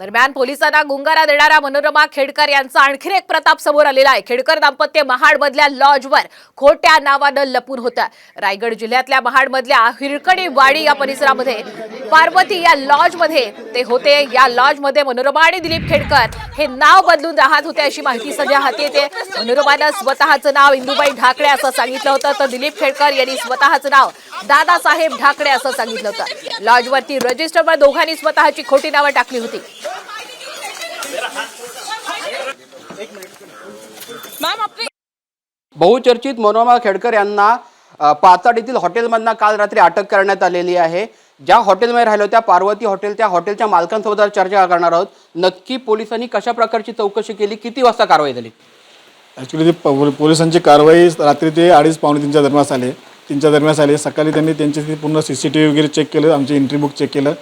दरम्यान पोलिसांना गुंगारा देणारा मनोरमा खेडकर यांचा आणखी एक प्रताप समोर आलेला आहे. खेडकर दाम्पत्य महाडमधल्या लॉजवर खोट्या नावानं लपून होतं. रायगड जिल्ह्यातल्या महाडमधल्या हिरकणी वाडी या परिसरामध्ये पार्वती या लॉजमध्ये ते होते. या लॉजमध्ये मनोरमा आणि दिलीप खेडकर हे नाव बदलून राहत होते अशी माहिती सध्या हाती येते. मनोरमानं स्वतःचं नाव इंदुबाई ढाकळे असं सांगितलं होतं. तर दिलीप खेडकर यांनी स्वतःचं नाव दादासाहेब ढाकळे असं सांगितलं होतं. लॉजवरती रजिस्टरवर दोघांनी स्वतःची खोटी नावं टाकली होती. बहुचर्चित मनोरमा खेडकर यांना पाचाड येथील हॉटेलमधनं काल रात्री अटक करण्यात आलेली आहे. ज्या हॉटेलमध्ये राहिलो त्या पार्वती हॉटेल त्या हॉटेलच्या मालकांसोबत आज चर्चा करणार आहोत. नक्की पोलिसांनी कशा प्रकारची चौकशी केली? किती वाजता कारवाई झाली? ॲक्च्युली ते पोलिसांची कारवाई रात्री ते अडीच पावणे तीनच्या दरम्यान आले. तीनच्या दरम्यान आले. सकाळी त्यांनी त्यांचे पूर्ण सी सी टी व्ही वगैरे चेक केलं. आमचे एंट्री बुक चेक केलं.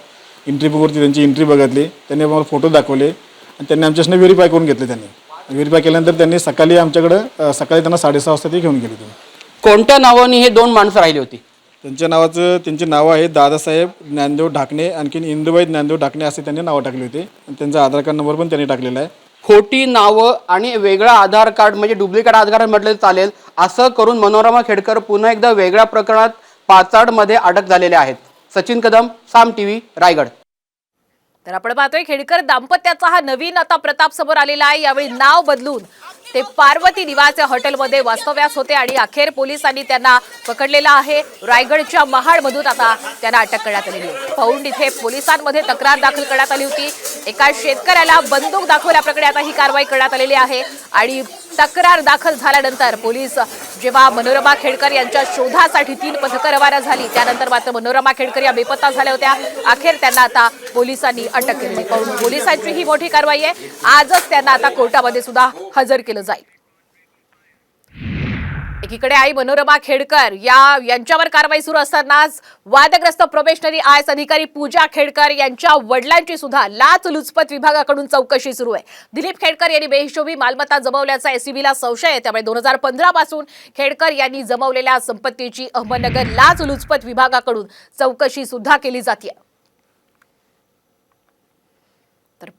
एंट्री बुकवरती त्यांची एंट्री बघितली. त्यांनी आम्हाला फोटो दाखवले. आणि त्यांनी आमच्याशी व्हेरीफाय करून घेतले त्यांनी. व्हेरीफाय केल्यानंतर त्यांनी सकाळी आमच्याकडं सकाळी त्यांना साडेसहा वाजता ते घेऊन गेले ते. कोणत्या नावाने हे दोन माणसं राहिली होती? त्यांच्या नावाचं त्यांचे नावं आहे दादासाहेब ज्ञानदेव ढाकणे आणखीन इंदुबाई ज्ञानदेव ढाकणे असे त्यांनी नावं टाकले होते. आणि त्यांचा आधार कार्ड नंबर पण त्यांनी टाकलेला आहे. खोटी नावं आणि वेगळा आधार कार्ड म्हणजे डुप्लिकेट आधार कार्ड म्हटलं चालेल. असं करून मनोरमा खेडकर पुन्हा एकदा वेगळ्या प्रकरणात पाचाडमध्ये अटक झालेले आहेत. सचिन कदम साम टीव्ही रायगड. तर आपण पाहतोय खेडकर दाम्पत्याचा हा नवीन आता प्रताप समोर आलेला आहे. यावेळी नाव बदलून ते पार्वती निवास या हॉटेलमध्ये वास्तव्यास होते आणि अखेर पोलिसांनी त्यांना पकडलेला आहे. रायगडच्या महाडमधून आता त्यांना अटक करण्यात आलेली आहे. पौंड इथे पोलिसांमध्ये तक्रार दाखल करण्यात आली होती. एका शेतकऱ्याला बंदूक दाखवल्याप्रकरणी आता ही कारवाई करण्यात आलेली आहे. आणि तक्रार दाखल झाल्यानंतर पोलीस जेव्हा मनोरमा खेडकर यांच्या शोधासाठी तीन पथकं रवाना झाली त्यानंतर मात्र मनोरमा खेडकर या बेपत्ता झाल्या होत्या. अखेर त्यांना आता पोलिसांनी अटक केलेली. पाहून पोलिसांची ही मोठी कारवाई आहे. आजच त्यांना आता कोर्टामध्ये सुद्धा हजर केलं जाईल. एकीकडे आई मनोरमा खेडकर या यांच्यावर कारवाई सुरू असतानाच वादग्रस्त प्रोबेशनरी आय एस अधिकारी पूजा खेडकर यांच्या वडिलांची सुद्धा लाच लुचपत विभागाकडून चौकशी सुरू आहे. दिलीप खेडकर यांनी बेहिशोबी मालमत्ता जमवल्याचा एसीबीला संशय आहे. त्यामुळे दोन हजार पंधरा पासून खेडकर यांनी जमवलेल्या संपत्तीची अहमदनगर लाच लुचपत विभागाकडून चौकशी सुद्धा केली जाते तर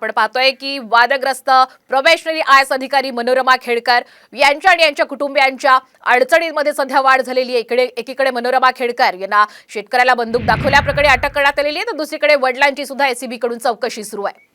आपण पाहतोय की वादग्रस्त प्रोबेशनरी आय एस अधिकारी मनोरमा खेडकर यांच्या आणि यांच्या कुटुंबियांच्या अडचणींमध्ये सध्या वाढ झालेली आहे. इकडे एकीकडे मनोरमा खेडकर यांना शेतकऱ्याला बंदूक दाखवल्याप्रकरणी अटक करण्यात आलेली आहे. तर दुसरीकडे वडिलांची सुद्धा एसीबी कडून चौकशी सुरू आहे.